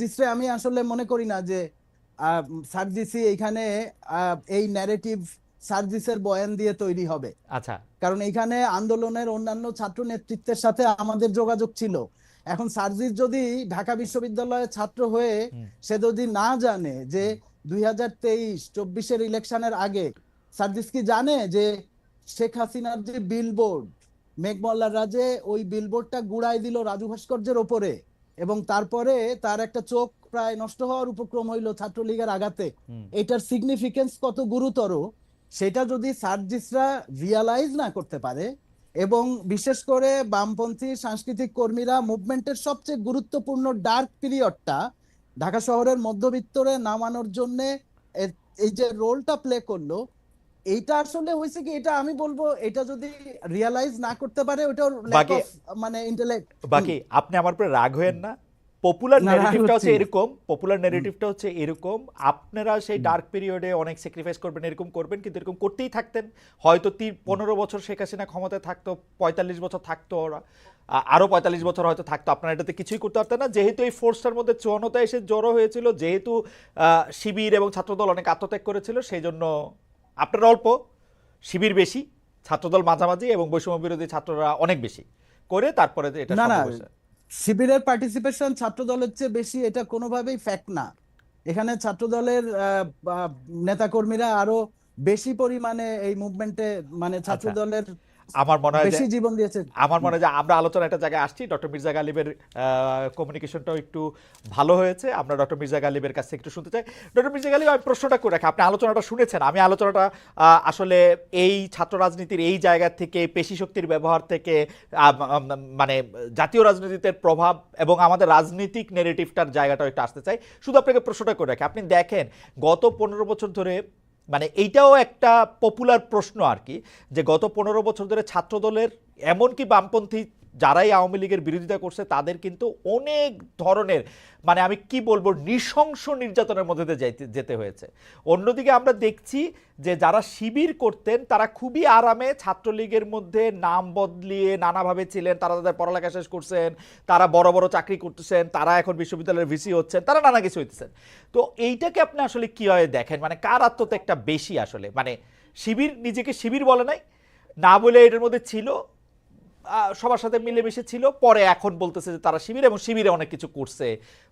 সার্জিসে আমি আসলে মনে করি না যে সার্জিসি এখানে এই ন্যারেটিভ সার্জিসের বয়ান দিয়ে তৈরি হবে। আচ্ছা। কারণ এখানে আন্দোলনের অন্যান্য ছাত্র নেতৃত্বের সাথে আমাদের যোগাযোগ ছিল। এখন সার্জিস যদি ঢাকা বিশ্ববিদ্যালয়ের ছাত্র হয়ে সে যদি না জানে যে দুই হাজার তেইশ চব্বিশের ইলেকশনের আগে সার্জিস কি জানে যে শেখ হাসিনার যে বিলবোর্ড মেঘমল্লার রাজে ওই বিলবোর্ডটা গুড়াই দিল রাজু ভাস্কর্যের ওপরে? এবং তারপরে তার একটা চোখ প্রায় নষ্ট হওয়ার উপক্রম হইল ছাত্রলীগের আঘাতে। এটার সিগনিফিকেন্স কত গুরুতর সেটা যদি সার্জিসরা রিয়ালাইজ না করতে পারে এবং বিশেষ করে বামপন্থী সাংস্কৃতিক কর্মীরা মুভমেন্টের সবচেয়ে গুরুত্বপূর্ণ ডার্ক পিরিয়ডটা ঢাকা শহরের মধ্যবিত্তরে নামানোর জন্য এই যে রোলটা প্লে করল এইটা আসলে হয়েছে কি এটা আমি বলব এটা যদি রিয়ালাইজ না করতে পারে ওটা বাকি- মানে ইন্টেলেক্ট বাকি আপনি আমার উপরে রাগ হয়েন না। পপুলার না, রাগ নেগেটিভটা হচ্ছে এরকম পপুলার নেগেটিভটা হচ্ছে এরকম। আপনারা সেই ডার্ক পিরিয়ডে অনেক স্যাক্রিফাইস করবেন এরকম করবেন কিন্তু এরকম করতেই থাকতেন। হয়তো তি পনেরো বছর শেখ হাসিনা ক্ষমতায় থাকতো পঁয়তাল্লিশ বছর থাকতো ওরা। আ- আরও পঁয়তাল্লিশ বছর হয়তো থাকতো আপনারা এটাতে কিছুই করতে পারতেন না। যেহেতু এই ফোর্সটার মধ্যে চুয়ান্নতা এসে জড়ো হয়েছিল যেহেতু শিবির এবং ছাত্রদল অনেক আত্মত্যাগ করেছিল সেই জন্য আপনারা অল্প শিবির বেশি ছাত্রদল মাঝামাঝি এবং বৈষম্য বিরোধী ছাত্ররা অনেক বেশি করে তারপরে এটা না, না, শিবিরের পার্টিসিপেশন ছাত্র দলের চেয়ে বেশি এটা কোনোভাবেই ফ্যাক্ট না এখানে ছাত্র দলের নেতাকর্মীরা আরও বেশি পরিমাণে এই মুভমেন্টে মানে ছাত্র আচ্ছা। দলের আমার মনে হয় বেশি জীবন দিয়েছে আমার মনে হয় যে আমরা আলোচনা একটা জায়গায় আসছি। ডক্টর মির্জা গালিবের কমিউনিকেশনটাও একটু ভালো হয়েছে। আমরা ডক্টর মির্জা গালিবের কাছে একটু শুনতে চাই। ডক্টর মির্জা গালিব আমি প্রশ্নটা করে রাখি। আপনি আলোচনাটা শুনেছেন। আমি আলোচনাটা আসলে এই ছাত্র রাজনীতির এই জায়গা থেকে পেশি শক্তির ব্যবহার থেকে মানে জাতীয় রাজনীতিতে প্রভাব এবং আমাদের রাজনৈতিক নেরেটিভটার জায়গাটাও একটু আসতে চাই। শুধু আপনাকে প্রশ্নটা করে রাখি। আপনি দেখেন গত পনেরো বছর ধরে মানে এইটাও একটা পপুলার প্রশ্ন আর কি, যে গত পনেরো বছর ধরে ছাত্রদলের এমনকি বামপন্থী যারাই আওয়ামী লীগের বিরোধিতা করছে, তাদের কিন্তু অনেক ধরনের মানে আমি কি বলব, নৃশংস নির্যাতনের মধ্যে দিয়ে যেতে হয়েছে। অন্যদিকে আমরা দেখছি যে যারা শিবির করতেন, তারা খুবই আরামে ছাত্রলীগের মধ্যে নাম বদলিয়ে নানাভাবে ছিলেন, তারা তাদের পড়ালেখা শেষ করছেন, তারা বড় বড় চাকরি করতেছেন, তারা এখন বিশ্ববিদ্যালয়ের ভিসি হচ্ছেন, তারা নানা কিছু হইতেছেন। তো এইটাকে আপনি আসলে কীভাবে দেখেন? মানে কার আত্মত্যাগটা বেশি আসলে? মানে শিবির, নিজেকে শিবির বলে নাই? না বলে এটার মধ্যে ছিল সবার সাথে মিলেমিশে ছিল। পরে এখন বলতেছে যে তারা শিবির এবং শিবিরে অনেক কিছু করছে।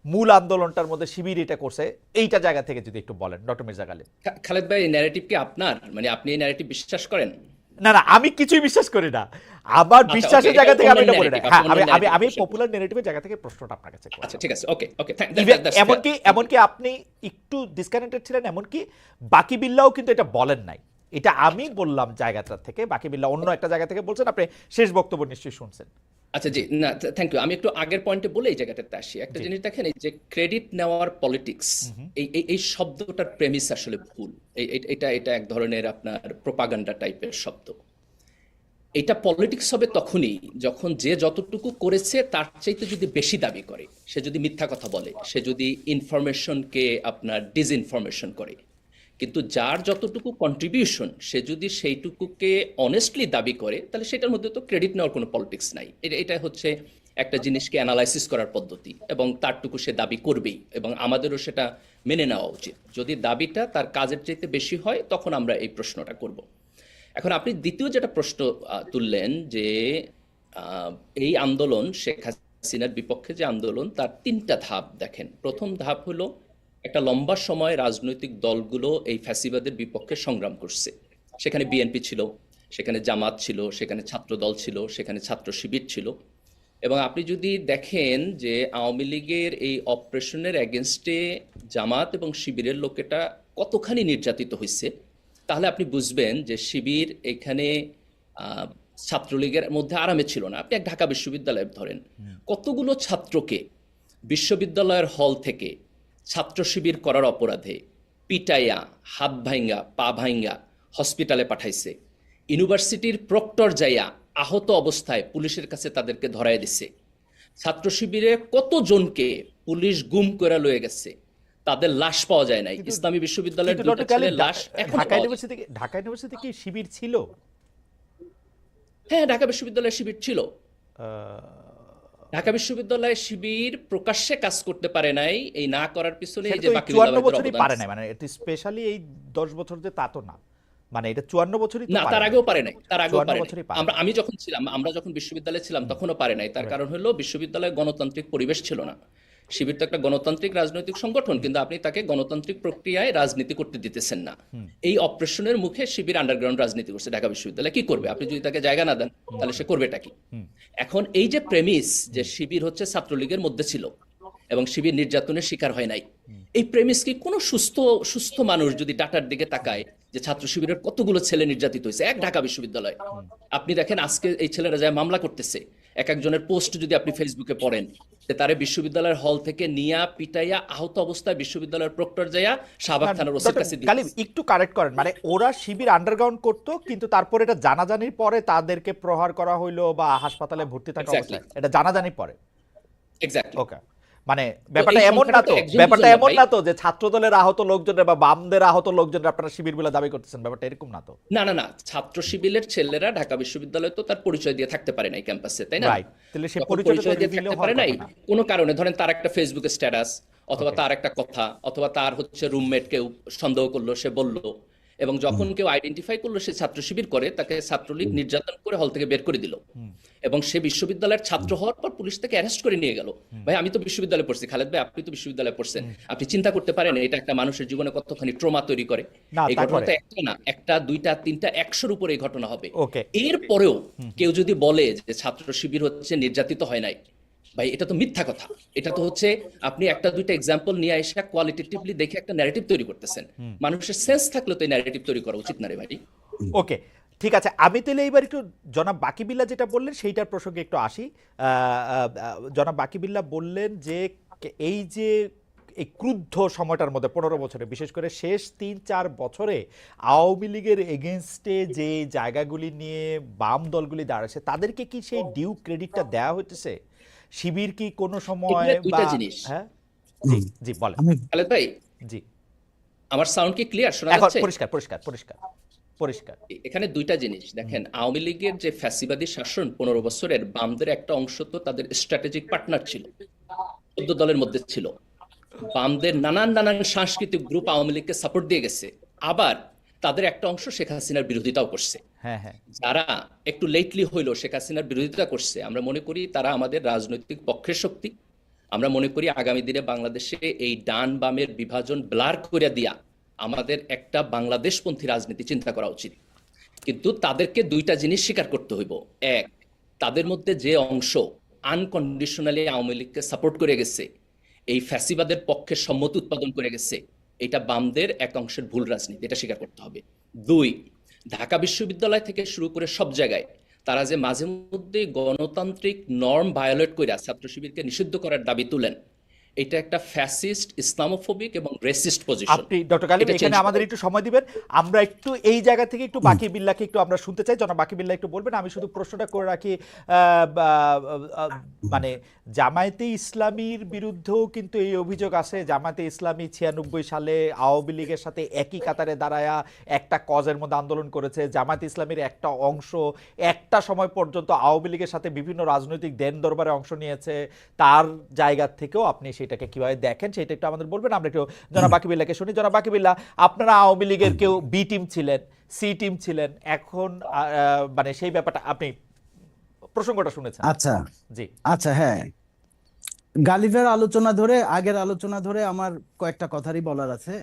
মূল আন্দোলনটার মধ্যে শিবির এটা করছে। এইটা জায়গা থেকে যদি একটু বলেন ডক্টর মির্জা গালিব। খালেদ ভাই এই ন্যারেটিভ কি আপনার? মানে আপনি এই ন্যারেটিভ বিশ্বাস করেন? না না আমি কিছুই বিশ্বাস করি না। আমার আচ্ছা, বিশ্বাসের জায়গা থেকে আমি এটা বলি না। হ্যাঁ আমি আমি আমি পপুলার নেগেটিভের জায়গা থেকে প্রশ্নটা আপনার কাছে। আচ্ছা ঠিক আছে ওকে ওকে Even এমনকি এমনকি আপনি একটু ডিসকানেক্টেড ছিলেন এমনকি বাকি বিল্লাও কিন্তু এটা বলেন নাই। এটা আমি বললাম জায়গাটা থেকে বাকি বিল্লা অন্য একটা জায়গা থেকে বলছেন আপনি শেষ বক্তব্য নিশ্চয়ই শুনছেন। আচ্ছা জি না থ্যাংক ইউ আমি একটু আগের পয়েন্টে বলে এই জায়গাটাতে আসি। একটা জিনিস দেখেন এই যে ক্রেডিট নেওয়ার পলিটিক্স এই এই- শব্দটার প্রেমিস আসলে ভুল। এটা এটা এক ধরনের আপনার প্রোপাগান্ডা টাইপের শব্দ। এটা পলিটিক্স হবে তখনই যখন যে যতটুকু করেছে তার চাইতে যদি বেশি দাবি করে সে যদি মিথ্যা কথা বলে সে যদি ইনফরমেশনকে আপনার ডিসইনফরমেশন করে। কিন্তু যার যতটুকু কন্ট্রিবিউশন সে যদি সেইটুকুকে অনেস্টলি দাবি করে, তাহলে সেটার মধ্যে তো ক্রেডিট নেওয়ার কোনো পলিটিক্স নাই। এটা এটা হচ্ছে একটা জিনিসকে অ্যানালাইসিস করার পদ্ধতি, এবং তারটুকু সে দাবি করবেই, এবং আমাদেরও সেটা মেনে নেওয়া উচিত। যদি দাবিটা তার কাজের চাইতে বেশি হয়, তখন আমরা এই প্রশ্নটা করব। এখন আপনি দ্বিতীয় যেটা প্রশ্ন তুললেন যে এই আন্দোলন, শেখ হাসিনার বিপক্ষে যে আন্দোলন, তার তিনটা ধাপ দেখেন। প্রথম ধাপ হলো একটা লম্বা সময় রাজনৈতিক দলগুলো এই ফ্যাসিবাদের বিপক্ষে সংগ্রাম করছে। সেখানে বিএনপি ছিল সেখানে জামাত ছিল সেখানে ছাত্র দল ছিল সেখানে ছাত্র শিবির ছিল। এবং আপনি যদি দেখেন যে আওয়ামী লীগের এই অপারেশনের এগেনস্টে জামাত এবং শিবিরের লোকেটা কতখানি নির্যাতিত হয়েছে তাহলে আপনি বুঝবেন যে শিবির এখানে ছাত্রলীগের মধ্যে আরামে ছিল না। আপনি এক ঢাকা বিশ্ববিদ্যালয়ে ধরেন। কতগুলো ছাত্রকে বিশ্ববিদ্যালয়ের হল থেকে ছাত্র শিবির করার অপরাধে পিটাইয়া হাত ভাঙ্গা পা ভাঙ্গা হসপিটালে পাঠাইছে। ইউনিভার্সিটির প্রক্টর যাইয়া আহত অবস্থায় পুলিশের কাছে তাদেরকে ধরায় দিছে। ছাত্র শিবিরে কতজনকে পুলিশ গুম করে লয়ে গেছে তাদের লাশ পাওয়া যায় নাই। ইসলামী বিশ্ববিদ্যালয়ের ছেলের লাশ এখন ঢাকা ইউনিভার্সিটি ঢাকা ইউনিভার্সিটি কি শিবির ছিল? হ্যাঁ ঢাকা বিশ্ববিদ্যালয়ের শিবির ছিল। ঢাকা বিশ্ববিদ্যালয়ে শিবির প্রকাশ্যে কাজ করতে পারে নাই এই না করার পিছনে এই যে বাকি চুয়ান্ন বিল্লাবাদের বছরই পারে নাই মানে এটা স্পেশালি এই দশ বছর যে তা তো না। মানে এটা চুয়ান্ন বছরই তো না তার আগেও পারে নাই তার আগেও পারে আমরা আমি যখন ছিলাম আমরা যখন বিশ্ববিদ্যালয়ে ছিলাম তখনও পারে নাই। তার কারণ হলো বিশ্ববিদ্যালয়ে গণতান্ত্রিক পরিবেশ ছিল না। শিবির তো একটা গণতান্ত্রিক রাজনৈতিক সংগঠন কিন্তু আপনি তাকে গণতান্ত্রিক প্রক্রিয়ায় রাজনীতি করতে দিতেছেন না। এই অপারেশনের মুখে শিবির আন্ডারগ্রাউন্ড রাজনীতি করছে ঢাকা বিশ্ববিদ্যালয়ে। কি করবে? আপনি যদি তাকে জায়গা না দেন তাহলে সে করবেটা কি? এখন এই যে প্রেমিস যে শিবির হচ্ছে ছাত্রলীগের মধ্যে ছিল এবং শিবির নির্যাতনের শিকার হয় নাই এই প্রেমিস কি কোনো সুস্থ সুস্থ মানুষ যদি ডাটার দিকে তাকায় যে ছাত্র শিবিরের কতগুলো ছেলে নির্যাতিত হয়েছে? এক ঢাকা বিশ্ববিদ্যালয়। আপনি দেখেন আজকে এই ছেলেরা যায় মামলা করতেছে এক একজনের পোস্ট যদি আপনি ফেসবুকে পড়েন যে তারে বিশ্ববিদ্যালয়ের হল থেকে নিয়া পিটাইয়া আহত অবস্থায় বিশ্ববিদ্যালয়ের প্রক্টর যাইয়া শাহবাগ থানার ওসির কাছে একটু কারেক্ট করেন। মানে ওরা শিবির আন্ডারগ্রাউন্ড করতো কিন্তু তারপর এটা জানাজানির পরে তাদেরকে প্রহার করা হইল বা হাসপাতালে ভর্তি থাকা. অবস্থায়। এটা জানাজানির পরে। এক্স্যাক্টলি ওকে মানে ব্যাপারটা এমন না তো ব্যাপারটা এমন না তো যে ছাত্র দলের আহত লোকজনের বা বামদের আহত লোকজনের আপনারা শিবির বলে দাবি করতেছেন ব্যাপারটা এরকম না তো? না না না ছাত্র শিবিরের ছেলেরা ঢাকা বিশ্ববিদ্যালয়ে তো তার পরিচয় দিয়ে থাকতে পারে নাই ক্যাম্পাসে তাই না. তাহলে তো পরিচয় দিয়ে থাকতে পারে নাই কোনো কারণে ধরেন তার একটা ফেসবুকে স্ট্যাটাস অথবা তার একটা কথা অথবা তার হচ্ছে রুমমেট কেউ সন্দেহ করল সে বলল এবং যখন কেউ আইডেন্টিফাই করল সে ছাত্র শিবির করে তাকে ছাত্রলীগ নির্যাতন করে হল থেকে বের করে দিল। এবং সে বিশ্ববিদ্যালয়ের ছাত্র হওয়ার পর পুলিশ তাকে অ্যারেস্ট করে নিয়ে গেল। ভাই আমি তো বিশ্ববিদ্যালয়ে পড়ছি। খালেদ ভাই আপনি তো বিশ্ববিদ্যালয়ে পড়ছেন। আপনি চিন্তা করতে পারেন এটা একটা মানুষের জীবনে কতখানি ট্রমা তৈরি করে। এই ঘটনা তো একটা না একটা দুইটা তিনটা একশোর উপরে এই ঘটনা হবে. এরপরেও কেউ যদি বলে যে ছাত্র শিবির হচ্ছে নির্যাতিত হয় নাই ভাই এটা তো মিথ্যা কথা। এটা তো হচ্ছে আপনি একটা দুইটা এক্সাম্পল নিয়ে এসে কোয়ালিটেটিভলি দেখে একটা ন্যারেটিভ তৈরি করতেছেন। মানুষের সেন্স থাকলে তো এই ন্যারেটিভ তৈরি করা উচিত না রে ভাই। ওকে ঠিক আছে। আমি তাহলে এইবার একটু জনাব বাকিবিল্লা যেটা বললেন সেইটার প্রসঙ্গে একটু আসি। জনাব বাকিবিল্লা বললেন যে এই যে এই ক্রুদ্ধ সময়টার মধ্যে পনেরো বছরে বিশেষ করে শেষ তিন চার বছরে আওয়ামী লীগের এগেনস্টে যে জায়গাগুলি নিয়ে বাম দলগুলি দাঁড়াচ্ছে তাদেরকে কি সেই ডিউ ক্রেডিটটা দেওয়া হচ্ছে শিবির কি কোনো সময় দুইটা জিনিস। হ্যাঁ? জি জি বলেন। খালেদ ভাই জি। আমার সাউন্ড কি ক্লিয়ার শোনা যাচ্ছে? পরিষ্কার পরিষ্কার পরিষ্কার পরিষ্কার। এখানে দুইটা জিনিস। দেখেন আওয়ামী লীগের যে ফ্যাসিবাদী শাসন পনেরো বছরের বামদের একটা অংশ তো তাদের স্ট্র্যাটেজিক পার্টনার ছিল চোদ্দ দলের মধ্যে ছিল। বামদের নানান নানান সাংস্কৃতিক গ্রুপ আওয়ামী লীগকে সাপোর্ট দিয়ে গেছে। আবার তাদের একটা অংশ শেখ হাসিনার বিরোধিতাও করছে। যারা একটু লেটলি হইল, শেখ হাসিনার বিরোধিতা করছে, আমরা মনে করি তারা আমাদের রাজনৈতিক পক্ষের শক্তি। আমরা মনে করি আগামী দিনে বাংলাদেশে এই ডান বামের বিভাজন ব্লার করে দিয়া আমাদের একটা বাংলাদেশপন্থী রাজনীতি চিন্তা করা উচিত। কিন্তু তাদেরকে দুইটা জিনিস স্বীকার করতে হইব। এক, তাদের মধ্যে যে অংশ আনকন্ডিশনালি আওয়ামী লীগকে সাপোর্ট করে গেছে, এই ফ্যাসিবাদের পক্ষে সম্মতি উৎপাদন করে গেছে, এটা বামদের এক অংশের ভুল রাজনীতি, এটা স্বীকার করতে হবে। দুই ঢাকা বিশ্ববিদ্যালয় থেকে শুরু করে সব জায়গায় তারা যে মাঝে মধ্যে গণতান্ত্রিক নর্ম ভায়োলেট করে ছাত্র শিবিরকে নিষিদ্ধ করার দাবি তুলেন। এটা একটা ফ্যাসিস্ট ইসলামোফোবিক এবং রেসিস্ট পজিশন আপনি ডক্টর এটা এখানে আমাদের একটু সময় দিবেন। আমরা একটু এই জায়গা থেকে একটু বাকি বিল্লাকে একটু আমরা শুনতে চাই। জনাব বাকি বিল্লা একটু বলবেন। আমি শুধু প্রশ্নটা করে রাখি মানে জামায়াতে ইসলামীর বিরুদ্ধেও কিন্তু এই অভিযোগ আছে। জামায়াতে ইসলামী ছিয়ানব্বই সালে আওয়ামী লীগের সাথে একই কাতারে দাঁড়ায়া একটা কজের মধ্যে আন্দোলন করেছে। জামায়াতে ইসলামীর একটা অংশ একটা সময় পর্যন্ত আওয়ামী লীগের সাথে বিভিন্ন রাজনৈতিক দেন দরবারে অংশ নিয়েছে। তার জায়গা থেকেও আপনি সেটাকে কীভাবে দেখেন সেটা একটু আমাদের বলবেন। আমরা একটু জনাব বাকিবিল্লাকে শুনি। জনাব বাকিবিল্লা আপনারা আওয়ামী লীগের কেউ বি টিম ছিলেন সি টিম ছিলেন এখন মানে সেই ব্যাপারটা আপনি প্রসঙ্গটা শুনেছেন। আচ্ছা। জি। আচ্ছা হ্যাঁ। গালিভের আলোচনা ধরে আগের আলোচনা ধরে আমার কয়েকটা কথারই বলার আছে।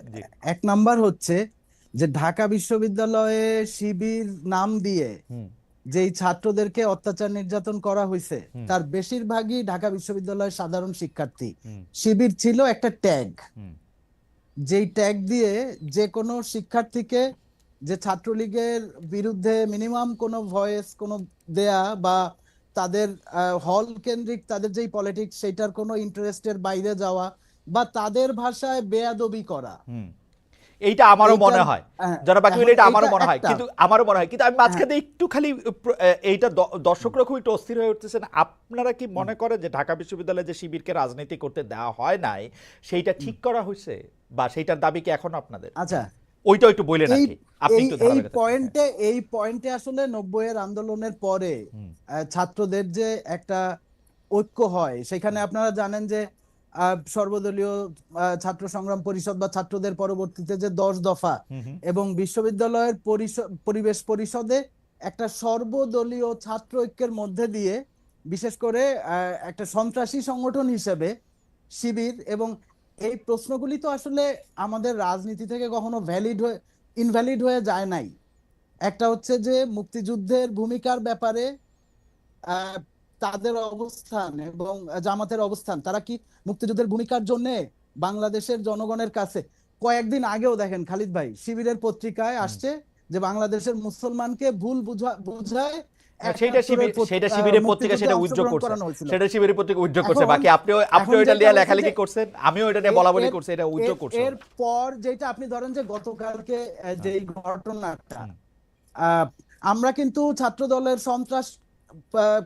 এক নাম্বার হচ্ছে যে ঢাকা বিশ্ববিদ্যালয়ে শিবির নাম দিয়ে যেই ছাত্রদেরকে অত্যাচার নির্যাতন করা হয়েছে তার বেশিরভাগই ঢাকা বিশ্ববিদ্যালয়ের সাধারণ শিক্ষার্থী। শিবির ছিল একটা ট্যাগ। যেই ট্যাগ দিয়ে যে কোনো শিক্ষার্থীকে যে ছাত্রলীগের বিরুদ্ধে মিনিমাম কোনো ভয়েস কোনো দেয়া বা তাদের হল কেন্দ্রিক তাদের যেই পলিটিক্স সেটার কোনো ইন্টারেস্টের বাইরে যাওয়া বা তাদের ভাষায় বেয়াদবি করা। এইটা আমারও মনে হয়। হ্যাঁ, এখন এটা আমারও মনে হয়। কিন্তু আমারও মনে হয়। কিন্তু আমি মাঝখানে একটু খালি এইটা দর্শকরা খুব একটু অস্থির হয়ে উঠতেছেন। আপনারা কি মনে করেন যে ঢাকা বিশ্ববিদ্যালয়ে যে শিবিরকে রাজনীতি করতে দেওয়া হয় নাই সেইটা ঠিক করা হয়েছে? বা সেইটার দাবি কি এখনও আপনাদের? আচ্ছা। ওইটাও একটু বললেন আপনি এই একটু এই পয়েন্টে এই পয়েন্টে আসলে নব্বইয়ের আন্দোলনের পরে ছাত্রদের যে একটা ঐক্য হয় সেখানে আপনারা জানেন যে সর্বদলীয় ছাত্র সংগ্রাম পরিষদ বা ছাত্রদের পরবর্তীতে যে দশ দফা। এবং বিশ্ববিদ্যালয়ের পরিবেশ পরিষদে একটা সর্বদলীয় ছাত্র ঐক্যের মধ্যে দিয়ে বিশেষ করে একটা সন্ত্রাসী সংগঠন হিসেবে শিবির এবং এই প্রশ্নগুলি তো আসলে আমাদের রাজনীতি থেকে কখনো ভ্যালিড হয়ে ইনভ্যালিড হয়ে যায় নাই একটা হচ্ছে যে মুক্তিযুদ্ধের ভূমিকার ব্যাপারে তাদের অবস্থান এবং জামাতের অবস্থান তারা কি মুক্তিযুদ্ধের ভূমিকার জন্য বাংলাদেশের জনগণের কাছে? কয়েকদিন আগেও দেখেন খালিদ ভাই শিবিরের পত্রিকায় আসছে যে বাংলাদেশের মুসলমানকে ভুল বুঝা- বুঝায় হ্যাঁ, শিবির সেটা আহ, শিবিরের পত্রিকা সেটা উদ্যোগ করছে। সেটা শিবিরের পত্রিকা উদ্যোগ করছে। বাকি আপনিও আপনিও এখন নিয়ে লেখালেখি করছেন আমিও এটা নিয়ে এর- বলা বলি এর- করছি এটা উদ্যোগ এর- এরপর যেটা আপনি ধরেন যে গতকালকে যে ঘটনাটা আমরা কিন্তু ছাত্র দলের সন্ত্রাস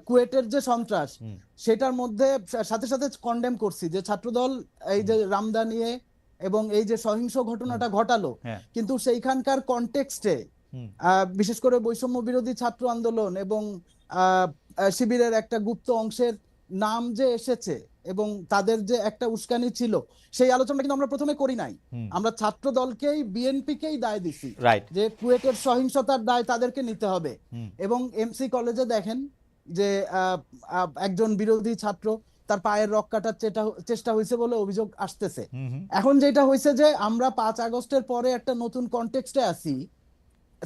কুয়েটের যে সন্ত্রাস সেটার মধ্যে সাথে সাথে কন্ডেম করছি যে ছাত্রদল এই যে রামদা নিয়ে এবং এই যে সহিংস ঘটনাটা ঘটালো হ্যাঁ। কিন্তু সেইখানকার কনটেক্সটে বিশেষ করে বৈষম্য বিরোধী ছাত্র আন্দোলন এবং শিবিরের একটা গুপ্ত অংশের নাম যে এসেছে এবং তাদের যে একটা উস্কানি ছিল সেই আলোচনাটা কিন্তু আমরা প্রথমে করি নাই। আমরা ছাত্র দলকেই বিএনপিকেই দায় দিছি যে কুয়েটের সহিংসতার দায় তাদেরকে নিতে হবে। এবং এমসি কলেজে দেখেন যে একজন বিরোধী ছাত্র তার পায়ের রক কাটার চেষ্টা- হয়েছে বলে অভিযোগ আসতেছে। এখন যেটা হয়েছে যে আমরা পাঁচ আগস্টের পরে একটা নতুন কনটেক্সটে আছি।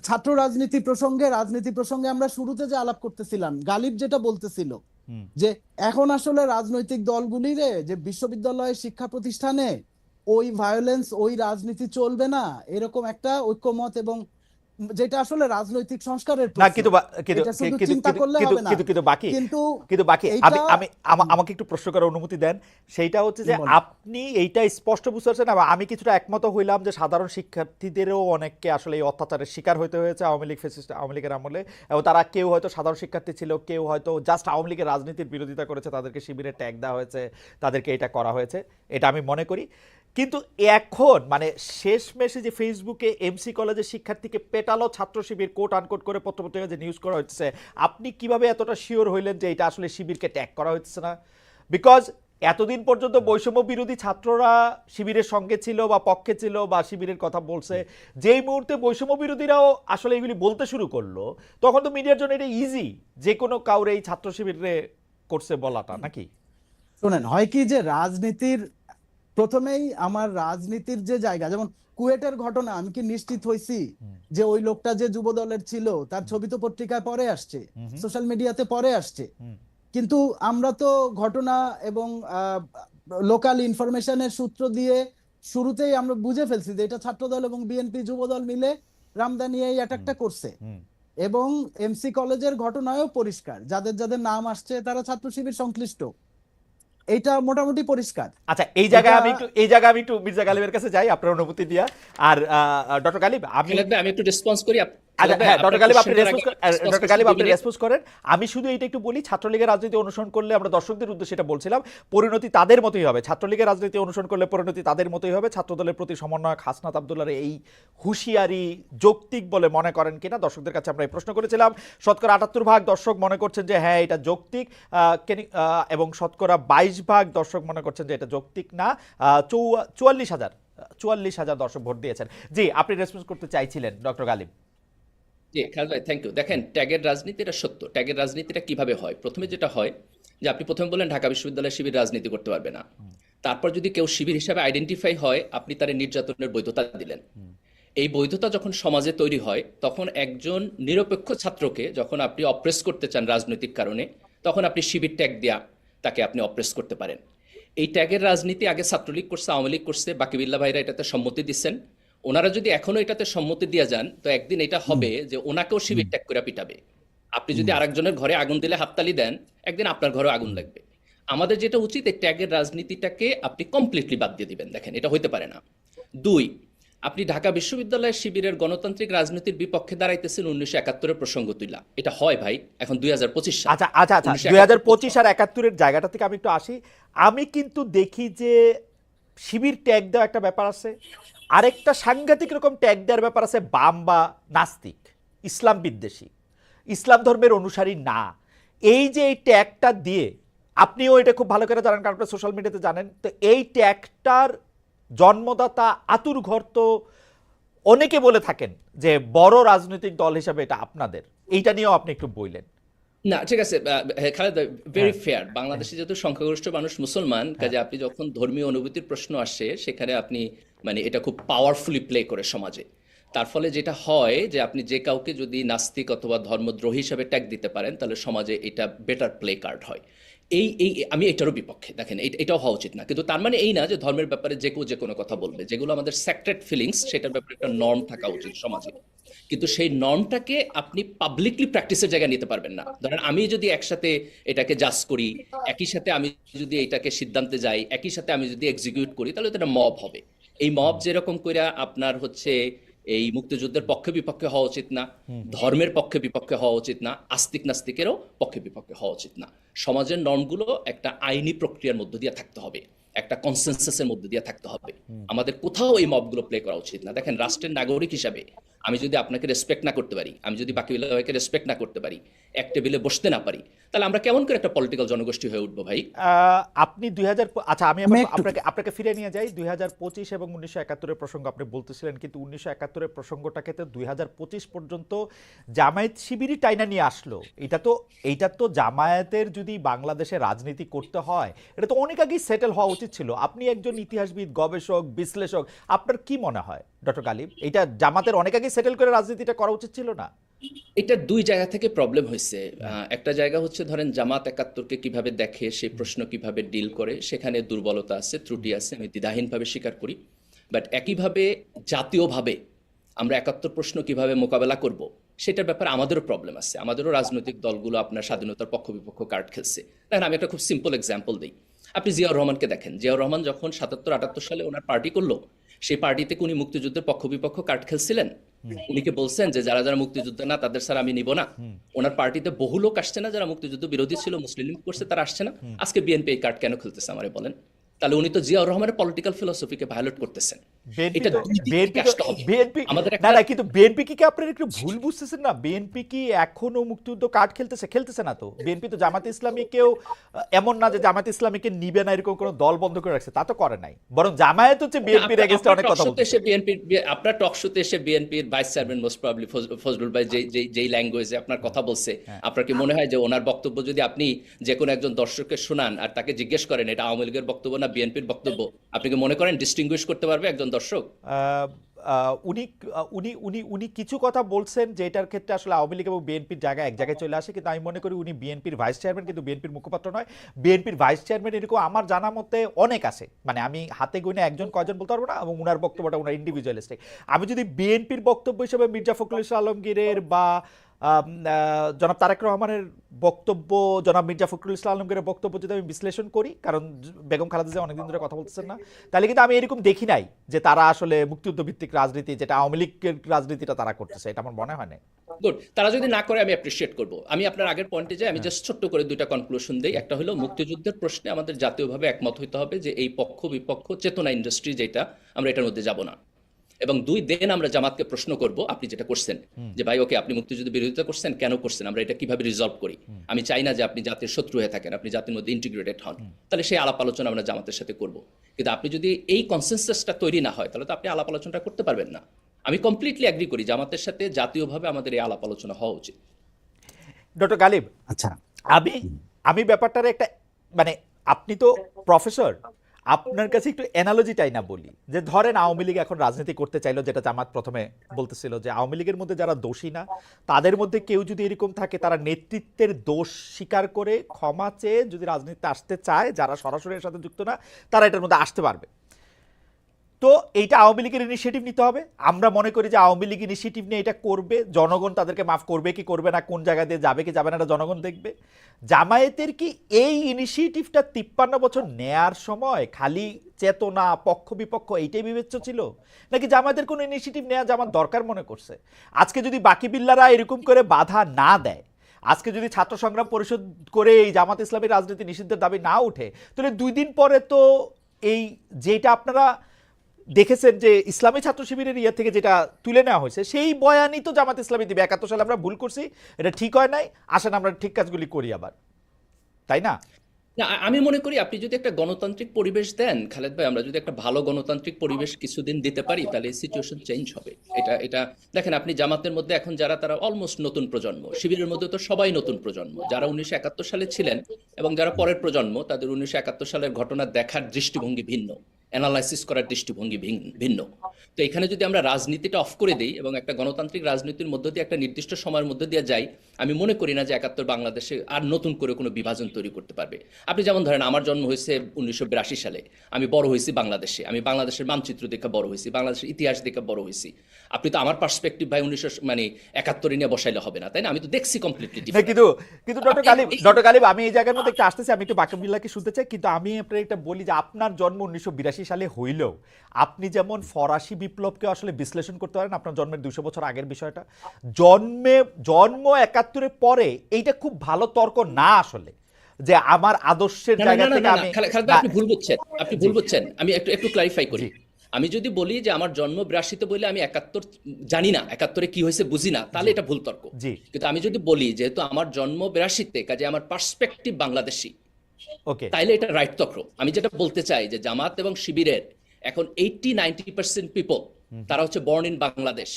ছাত্র রাজনীতি প্রসঙ্গে রাজনীতি প্রসঙ্গে আমরা শুরুতে যে আলাপ করতেছিলাম গালিব যেটা বলতেছিল যে এখন আসলে রাজনৈতিক দলগুলিরে যে বিশ্ববিদ্যালয়ের শিক্ষা প্রতিষ্ঠানে ওই ভায়োলেন্স ওই রাজনীতি চলবে না এরকম একটা ঐক্যমত এবং যেটা আসলে রাজনৈতিক সংস্কারের না প্রশ্ন। কিন্তু কিন্তু কিন্তু কিন্তু- করলে কিন্তু হবে না। কিন্তু কিন্তু বাকি। কিন্তু কিন্তু বাকি। আমি আমি আমাকে একটু প্রশ্ন করার অনুমতি দেন। সেইটা হচ্ছে যে আপনি এইটা স্পষ্ট বুঝতে পারছেন আমি কিছুটা একমত হইলাম যে সাধারণ শিক্ষার্থীদেরও অনেককে আসলে এই অত্যাচারের শিকার হতে হয়েছে আওয়ামী লীগ ফেসিস্ট আওয়ামী লীগের আমলে। এবং তারা কেউ হয়তো সাধারণ শিক্ষার্থী ছিল কেউ হয়তো জাস্ট আওয়ামী লীগের রাজনীতির বিরোধিতা করেছে তাদেরকে শিবিরে ট্যাগ দেওয়া হয়েছে তাদেরকে এটা করা হয়েছে। এটা আমি মনে করি। কিন্তু এখন মানে শেষ মেশে যে ফেসবুকে এমসি কলেজের শিক্ষার্থীকে পেটালো ছাত্র শিবির কোট আনকোট করে পত্রপত্রিকা যে নিউজ করা হচ্ছে আপনি কীভাবে এতটা শিওর হইলেন যে এটা আসলে শিবিরকে ট্যাগ করা হচ্ছে না? বিকজ এতদিন পর্যন্ত বৈষম্য বিরোধী ছাত্ররা শিবিরের সঙ্গে ছিল বা পক্ষে ছিল বা শিবিরের কথা বলছে, যেই মুহূর্তে বৈষম্য বিরোধীরাও আসলে এগুলি বলতে শুরু করল, তখন তো মিডিয়ার জন্য এটা ইজি যে কোনো কাউরে এই ছাত্র শিবিরে করছে বলাটা, নাকি? শোনেন, হয় কি যে রাজনীতির প্রথমেই আমার রাজনীতির যে জায়গা যেমন কুয়েটের ঘটনা আমি কি নিশ্চিত হয়েছি যে ওই লোকটা যে যুব দলের ছিল তার ছবি তো পত্রিকায় পরে আসছে। সোশ্যাল মিডিয়াতে পরে আসছে। কিন্তু আমরা তো ঘটনা এবং লোকাল ইনফরমেশনের সূত্র দিয়ে শুরুতেই আমরা বুঝে ফেলছি যে এটা ছাত্রদল এবং বিএনপি যুবদল মিলে রামদানি এই অ্যাটাকটা করছে। এবং এমসি কলেজের ঘটনায়ও পরিষ্কার যাদের যাদের নাম আসছে তারা ছাত্র শিবির সংশ্লিষ্ট। এইটা মোটামুটি পরিষ্কার। আচ্ছা এই জায়গায় আমি একটু এই জায়গায় আমি একটু মির্জা গালিবের কাছে যাই আপনার অনুমতি দিয়া। আর ডক্টর গালিব আমি আমি একটু রেসপন্স করি আচ্ছা হ্যাঁ আমি শুধু এইটা একটু বলি ছাত্রলীগের রাজনীতি অনুসরণ করলে আমরা দর্শকদের উদ্দেশ্যে এটা বলছিলাম পরিণতি তাদের মতোই হবে। ছাত্রলীগের রাজনীতি অনুসরণ করলে পরিণতি তাদের মতোই হবে। ছাত্রদলের প্রতি সমন্বয়ক হাসনাত আবদুল্লার এই হুঁশিয়ারি যৌক্তিক বলে মনে করেন কিনা দর্শকদের কাছে আমরা এই প্রশ্ন করেছিলাম। শতকরা আটাত্তর ভাগ দর্শক মনে করছেন যে হ্যাঁ এটা যৌক্তিক। এবং শতকরা বাইশ ভাগ দর্শক মনে করছেন যে এটা যৌক্তিক না। চুয়াল্লিশ হাজার চুয়াল্লিশ হাজার দর্শক ভোট দিয়েছেন। জি আপনি রেসপন্স করতে চাইছিলেন ডক্টর গালিব খালেদ ভাই থ্যাংক ইউ দেখেন, ট্যাগের রাজনীতি এটা সত্য। ট্যাগের রাজনীতিটা কীভাবে হয়? প্রথমে যেটা হয় যে আপনি প্রথমে বললেন ঢাকা বিশ্ববিদ্যালয় শিবির রাজনীতি করতে পারবে না। তারপর যদি কেউ শিবির হিসাবে আইডেন্টিফাই হয়, আপনি তার নির্যাতনের বৈধতা দিলেন। এই বৈধতা যখন সমাজে তৈরি হয়, তখন একজন নিরপেক্ষ ছাত্রকে যখন আপনি অপ্রেস করতে চান রাজনৈতিক কারণে, তখন আপনি শিবির ট্যাগ দিয়া তাকে আপনি অপ্রেস করতে পারেন। এই ট্যাগের রাজনীতি আগে ছাত্রলীগ করছে, আওয়ামী লীগ করছে, বাকি বিল্লা ভাইরা এটাতে সম্মতি দিচ্ছেন। ওনারা যদি এখনও এটাতে সম্মতি দিয়ে যান তো একদিন এটা হবে যে ওনাকেও শিবির ত্যাগ করে পিটাবে। আপনি যদি আরেকজনের ঘরে আগুন দিলে হাততালি দেন একদিন আপনার ঘরে আগুন লাগবে। আমাদের যেটা উচিত এই ট্যাগের রাজনীতিটাকে আপনি কমপ্লিটলি বাদ দিয়ে দিবেন। দেখেন এটা হইতে পারে না। দুই আপনি ঢাকা বিশ্ববিদ্যালয়ের শিবিরের গণতান্ত্রিক রাজনীতির বিপক্ষে দাঁড়াইতেছেন উনিশশো একাত্তরের প্রসঙ্গ তুইলা। এটা হয় ভাই এখন দুই হাজার পঁচিশ সাল। আচ্ছা আচ্ছা আচ্ছা দুই হাজার পঁচিশ আর একাত্তরের জায়গাটা থেকে আমি একটু আসি। আমি কিন্তু দেখি যে শিবির ট্যাগ দেওয়া একটা ব্যাপার আছে। আরেকটা সাংঘাতিক রকম ট্যাগ দেওয়ার ব্যাপার আছে, বাম বা নাস্তিক, ইসলাম বিদ্বেষী। ইসলাম ধর্মের অনুসারী না। এই যে এই ট্যাগটা দিয়ে আপনিও এটা খুব ভালো করে জানেন, কারণ আপনি সোশ্যাল মিডিয়াতে জানেন, তো এই ট্যাগটার জন্মদাতা আতুর ঘর তো অনেকে বলে থাকেন যে বড় রাজনৈতিক দল হিসাবে এটা আপনাদের। এইটা নিয়েও আপনি একটু বললেন না ঠিক আছে খালেদ ভেরি ফেয়ার বাংলাদেশে যেহেতু সংখ্যাগরিষ্ঠ মানুষ মুসলমান কাজে আপনি যখন ধর্মীয় অনুভূতির প্রশ্ন আসে সেখানে আপনি মানে এটা খুব পাওয়ারফুলি প্লে করে সমাজে। তার ফলে যেটা হয় যে আপনি যে কাউকে যদি নাস্তিক অথবা ধর্মদ্রোহী হিসাবে ট্যাগ দিতে পারেন তাহলে সমাজে এটা বেটার প্লে কার্ড হয়। এই এই আমি এটারও বিপক্ষে দেখেন এটা- এটাও হওয়া উচিত না। কিন্তু তার মানে এই না যে ধর্মের ব্যাপারে যে কেউ যে কোনো কথা বলবে যেগুলো আমাদের স্যাক্রেট ফিলিংস সেটার ব্যাপারে একটা নর্ম থাকা উচিত সমাজে। কিন্তু সেই নর্মটাকে আপনি পাবলিকলি প্র্যাকটিসের জায়গায় নিতে পারবেন না। ধরেন আমি যদি একসাথে এটাকে জাজ করি একই সাথে আমি যদি এটাকে সিদ্ধান্তে যাই একই সাথে আমি যদি এক্সিকিউট করি তাহলে তো এটা মব হবে। এই মব যেরকম করে আপনার হচ্ছে এই মুক্তিযুদ্ধের পক্ষে বিপক্ষে হওয়া উচিত না ধর্মের পক্ষে বিপক্ষে হওয়া উচিত না আস্তিক নাস্তিকেরও পক্ষে বিপক্ষে হওয়া উচিত না। সমাজের নর্মগুলো একটা আইনি প্রক্রিয়ার মধ্য দিয়ে থাকতে হবে একটা কনসেনসাসের মধ্যে দিয়ে থাকতে হবে। আমাদের কোথাও এই মবগুলো প্লে করা উচিত না। দেখেন রাষ্ট্রের নাগরিক হিসাবে আমি যদি আপনাকে রেসপেক্ট না করতে পারি আমি যদি বাকি বিভাগকে রেসপেক্ট না করতে পারি এক টেবিলে বসতে না পারি তাহলে আমরা কেমন করে একটা পলিটিক্যাল জনগোষ্ঠী হয়ে উঠবো ভাই? আহ, আপনি দুই হাজার আচ্ছা আমি আপনাকে আপনাকে ফিরে নিয়ে যাই। দুই হাজার পঁচিশ এবং উনিশশো একাত্তরের প্রসঙ্গ আপনি বলতেছিলেন কিন্তু উনিশশো একাত্তরের প্রসঙ্গটাকে তো দুই হাজার পঁচিশ পর্যন্ত জামায়াত শিবিরই টাইনা নিয়ে আসলো। এটা তো এইটা তো জামায়াতের যদি বাংলাদেশে রাজনীতি করতে হয় এটা তো অনেক আগেই সেটেল হওয়া উচিত ছিল। আপনি একজন ইতিহাসবিদ গবেষক বিশ্লেষক আপনার কি মনে হয়? ডক্টর গালিব এটা জামাতের অনেক আগে সেটেল করে রাজনীতিটা করা উচিত ছিল না? এটা দুই জায়গা থেকে প্রবলেম হয়েছে। একটা জায়গা হচ্ছে ধরেন জামাত একাত্তরকে কীভাবে দেখে, সেই প্রশ্ন কীভাবে ডিল করে, সেখানে দুর্বলতা আছে, ত্রুটি আছে, আমি দ্বিধাহীনভাবে স্বীকার করি। বাট একইভাবে জাতীয়ভাবে আমরা একাত্তর প্রশ্ন কীভাবে মোকাবেলা করব, সেটার ব্যাপারে আমাদেরও প্রবলেম আছে। আমাদেরও রাজনৈতিক দলগুলো আপনার স্বাধীনতার পক্ষ বিপক্ষ কার্ড খেলছে। দেখেন, আমি একটা খুব সিম্পল এক্সাম্পল দিই। আপনি জিয়াউর রহমানকে দেখেন। জিয়াউর রহমান যখন সাতাত্তর আটাত্তর সালে ওনার পার্টি করল সেই পার্টিতে উনি মুক্তিযুদ্ধের পক্ষ বিপক্ষ কার্ড খেলছিলেন উনি কি বলছেন যে যারা যারা মুক্তিযুদ্ধ না তাদের স্যার আমি নিব না। ওনার পার্টিতে বহু লোক আসছে না যারা মুক্তিযুদ্ধ বিরোধী ছিল মুসলিম লীগ করছে তারা আসছে না। আজকে বিএনপি এই কার্ড কেন খেলতেছে আমারে বলেন? তাহলে উনি তো জিয়াউর রহমানের পলিটিক্যাল ফিলসফিকে ভায়োলেট করতেছেন। বিএনপি এটা তো দুই দিক বিএনপি থেকে আসতে হবে। বিএনপি আমাদের না না কিন্তু বিএনপি কি কি আপনারা একটু ভুল বুঝতেছেন না বিএনপি কি এখনও মুক্তিযুদ্ধ কার্ড খেলতেছে খেলতেছে না তো বিএনপি তো জামাত ইসলামীকেও আহ, এমন না যে জামাত ইসলামীকে নিবে না এরকম কোনো দল বন্ধ করে রাখছে তা তো করে নাই বরং জামায়াত হচ্ছে বিএনপির আপনার- অনেক কথা বলছে এসে বিএনপির আপনার টক শোতে এসে বিএনপির vice chairman most probably Fazlul ভাই যেই যেই যেই ল্যাঙ্গুয়েজে আপনার কথা বলছে হ্যাঁ। আপনার কি মনে হয় যে ওনার বক্তব্য যদি আপনি যে কোনো একজন দর্শককে শোনান আর তাকে জিজ্ঞেস করেন এটা আওয়ামী লীগের বক্তব্য না বিএনপির বক্তব্য আপনি কি মনে করেন ডিস্টিংগুইশ করতে পারবে একজন দর্শক? উনি উনি উনি উনি কিছু কথা বলছেন যে এটার ক্ষেত্রে আসলে আওয়ামী লীগ এবং বিএনপির জায়গায় এক জায়গায় চলে আসে, কিন্তু আমি মনে করি উনি বিএনপির ভাইস চেয়ারম্যান, কিন্তু বিএনপির মুখপাত্র নয়। বিএনপির ভাইস চেয়ারম্যান এরকম আমার জানা মতে অনেক আছে। মানে আমি হাতে গুনে একজন, কয়জন বলতে পারব না, এবং উনার বক্তব্যটা উনার ইন্ডিভিজুয়ালিস্টিক আমি যদি বিএনপির বক্তব্য হিসেবে মির্জা ফখরুল ইসলাম আলমগীরের বা জনাব তারেক রহমানের বক্তব্য, জনাব মির্জা ফখরুল ইসলাম আলমগীরের বক্তব্য যদি আমি বিশ্লেষণ করি, কারণ বেগম খালেদা জিয়া অনেকদিন ধরে কথা বলতেছেন না, তাহলে কিন্তু আমি এরকম দেখি নাই যে তারা আসলে মুক্তিযুদ্ধ ভিত্তিক রাজনীতি, যেটা আওয়ামী লীগের রাজনীতিটা তারা করতেছে, এটা আমার মনে হয় না গুড তারা যদি না করে, আমি অ্যাপ্রিসিয়েট করব। আমি আপনার আগের পয়েন্টে যাই, আমি জাস্ট ছোট্ট করে দুইটা কনক্লুশন দেই। একটা হলো, মুক্তিযুদ্ধের প্রশ্নে আমাদের জাতীয়ভাবে একমত হইতে হবে যে, এই পক্ষ বিপক্ষ চেতনা ইন্ডাস্ট্রি যেটা, আমরা এটার মধ্যে যাব না। এবং দুই দেন আমরা জামাতকে প্রশ্ন করব আপনি যেটা করছেন। যে ভাই ওকে আপনি মুক্তিযুদ্ধ বিরোধিতা করছেন কেন করছেন? আমরা এটা কীভাবে রিজলভ করি? আমি চাই না যে আপনি জাতির শত্রু হয়ে থাকেন আপনি জাতির মধ্যে ইন্টিগ্রেটেড হন। তাহলে সেই আলাপ আলোচনা আমরা জামাতের সাথে করব। কিন্তু আপনি যদি এই কনসেনসাসটা তৈরি না হয় তাহলে তো আপনি আলাপ আলোচনাটা করতে পারবেন না। আমি কমপ্লিটলি অ্যাগ্রি করি জামাতের সাথে জাতীয়ভাবে আমাদের এই আলাপ আলোচনা হওয়া উচিত। ডক্টর গালিব আচ্ছা। আমি আমি ব্যাপারটার একটা মানে আপনি তো প্রফেসর আপনার কাছে একটু অ্যানালজিটাই না বলি। যে ধরেন আওয়ামী লীগ এখন রাজনীতি করতে চাইলো, যেটা জামাত প্রথমে বলতেছিল যে আওয়ামী লীগের মধ্যে যারা দোষী না, তাদের মধ্যে কেউ যদি এরকম থাকে, তারা নেতৃত্বের দোষ স্বীকার করে ক্ষমা চেয়ে যদি রাজনীতিতে আসতে চায়, যারা সরাসরি এর সাথে যুক্ত না, তারা এটার মধ্যে আসতে পারবে। তো এইটা আওয়ামী লীগের ইনিশিয়েটিভ নিতে হবে। আমরা মনে করি যে আওয়ামী লীগ ইনিশিয়েটিভ নিয়ে এটা করবে। জনগণ তাদেরকে মাফ করবে কি করবে না, কোন জায়গা দিয়ে যাবে কি যাবে না, এটা জনগণ দেখবে। জামায়াতের কি এই ইনিশিয়েটিভটা তিপ্পান্ন বছর নেয়ার সময় খালি চেতনা, পক্ষ বিপক্ষ এইটাই বিবেচ্য ছিল? নাকি জামায়াতের কোনো ইনিশিয়েটিভ নেওয়া জামাত দরকার মনে করছে? আজকে যদি বাকি বিল্লারা এরকম করে বাধা না দেয়, আজকে যদি ছাত্র সংগ্রাম পরিষদ করে এই জামাত ইসলামী রাজনীতি নিষিদ্ধের দাবি না উঠে, তাহলে দুই দিন পরে তো এই যেটা আপনারা দেখেছেন যে ইসলামী ছাত্র শিবিরের ইয়ে থেকে যেটা তুলে নেওয়া হয়েছে, সেই বয়ানই তো জামাত ইসলামী দিবে। একাত্তর সালে আমরা ভুল করছি, এটা ঠিক হয় নাই। আসেন, আমরা ঠিক কাজগুলি করি আবার। তাই না? না আমি মনে করি আপনি যদি একটা গণতান্ত্রিক পরিবেশ দেন, খালেদ ভাই, আমরা যদি একটা ভালো গণতান্ত্রিক পরিবেশ কিছুদিন দিতে পারি, তাহলে সিচুয়েশন চেঞ্জ হবে। এটা এটা, দেখেন, আপনি জামাতের মধ্যে এখন যারা, তারা অলমোস্ট নতুন প্রজন্ম। শিবিরের মধ্যে তো সবাই নতুন প্রজন্ম। যারা উনিশশো একাত্তর সালে ছিলেন এবং যারা পরের প্রজন্ম, তাদের উনিশশো একাত্তর সালের ঘটনা দেখার দৃষ্টিভঙ্গি ভিন্ন। অ্যানালাইসিস করার দৃষ্টিভঙ্গি ভিন্ন। তো এখানে যদি আমরা রাজনীতিটা অফ করে দিই এবং একটা গণতান্ত্রিক রাজনীতির মধ্য দিয়ে একটা নির্দিষ্ট সময়ের মধ্যে দিয়ে যাই আমি মনে করি না যে একাত্তর বাংলাদেশে আর নতুন করে কোনো বিভাজন তৈরি করতে পারবে। আপনি যেমন ধরেন আমার জন্ম হয়েছে উনিশশো বিরাশি সালে। আমি বড় হয়েছি বাংলাদেশে। আমি বাংলাদেশের মানচিত্র দেখে বড় হয়েছি বাংলাদেশের ইতিহাস দেখে বড় হয়েছি। আপনি তো আমার পার্সপেক্টিভ ভাই উনিশশো মানে একাত্তরে নিয়ে বসাইলে হবে না তাই না? আমি তো দেখছি কমপ্লিটলি না, কিন্তু কিন্তু ডক্টর গালিব ডক্টর গালিব আমি এই জায়গার মধ্যে একটু আসতেছি আমি একটু বাকিবুল্লাহকে শুনতে চাই কিন্তু আমি আপনার একটা বলি যে আপনার জন্ম উনিশশো বিরাশি সালে হইলেও আপনি যেমন ফরাসি বিপ্লবকে আসলে বিশ্লেষণ করতে পারেন আপনার জন্মের দুশো বছর আগের বিষয়টা জন্মে জন্ম একাত্তরের পরে এইটা খুব ভালো তর্ক না আসলে যে আমার আদর্শের জায়গা থেকে আমি আপনি ভুল বুঝছেন আপনি ভুল বুঝছেন আমি একটু একটু ক্লারিফাই করি। আমি যদি বলি যে আমার জন্ম বিরাশিতে বলে আমি একাত্তর জানি না একাত্তরে কি হয়েছে বুঝি না তাহলে এটা ভুল তর্ক। কিন্তু আমি যদি বলি যেহেতু আমার জন্ম বিরাশিতে কাজে আমার পার্সপেক্টিভ বাংলাদেশি ওকে তাইলে এটা রাইট তক্র আমি যেটা বলতে চাই যে জামাত এবং শিবিরের এখন এইটটি নাইনটি পার্সেন্ট পিপল তারা হচ্ছে বর্ন ইন বাংলাদেশ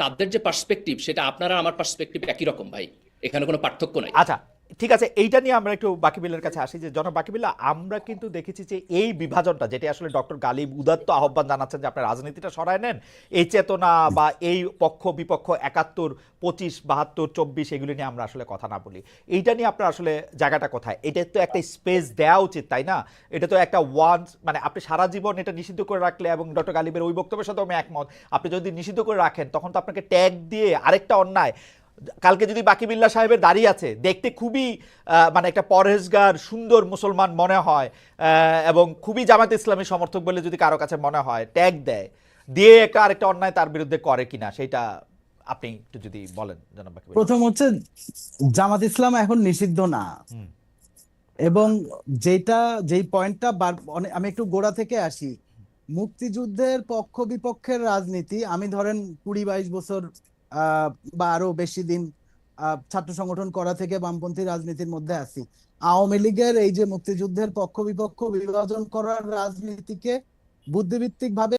তাদের যে পার্সপেক্টিভ সেটা আপনারা আমার পার্সপেক্টিভ একই রকম ভাই। এখানে কোনো পার্থক্য নাই। আচ্ছা ঠিক আছে, এইটা নিয়ে আমরা একটু বাকিবিল্লার কাছে আসি যে, জনাব বাকিবিল্লা আমরা কিন্তু দেখেছি যে এই বিভাজনটা, যেটা আসলে ডক্টর গালিব উদাত্ত আহ্বান জানাচ্ছেন যে আপনার রাজনীতিটা সরায় নেন, এই চেতনা বা এই পক্ষ বিপক্ষ একাত্তর, পঁচিশ, বাহাত্তর, চব্বিশ, এগুলি নিয়ে আমরা আসলে কথা না বলি। এইটা নিয়ে আপনার আসলে জায়গাটা কোথায়? এটা তো একটা স্পেস দেওয়া উচিত, তাই না? এটা তো একটা ওয়ান মানে আপনি সারা জীবন এটা নিষিদ্ধ করে রাখলে এবং ডক্টর গালিবের ওই বক্তব্যের সাথেও আমি একমত। আপনি যদি নিষিদ্ধ করে রাখেন, তখন তো আপনাকে ট্যাগ দিয়ে আরেকটা অন্যায় কালকে যদি বাকি বিল্লা সাহেবের দাঁড়িয়ে আছে দেখতে খুবই মানে একটা পরহেজগার সুন্দর মুসলমান মনে হয় এবং খুবই জামাত ইসলামী সমর্থক বলে যদি কারও কাছে মনে হয় ট্যাগ দেয় দিয়ে একটা আরেকটা অন্যায় তার বিরুদ্ধে করে কিনা সেটা আপনি একটু যদি বলেন জনাব প্রথম হচ্ছে জামাত ইসলাম এখন নিষিদ্ধ না। এবং যেটা যেই পয়েন্টটা আমি একটু গোড়া থেকে আসি। মুক্তিযুদ্ধের পক্ষ বিপক্ষের রাজনীতি আমি ধরেন কুড়ি বাইশ বছর বা আরও বেশি দিন ছাত্র সংগঠন করা থেকে বামপন্থী রাজনীতির মধ্যে আছি। আওয়ামী লীগের এই যে মুক্তিযুদ্ধের পক্ষ বিপক্ষ বিভাজন করার রাজনীতিকে বুদ্ধিভিত্তিক ভাবে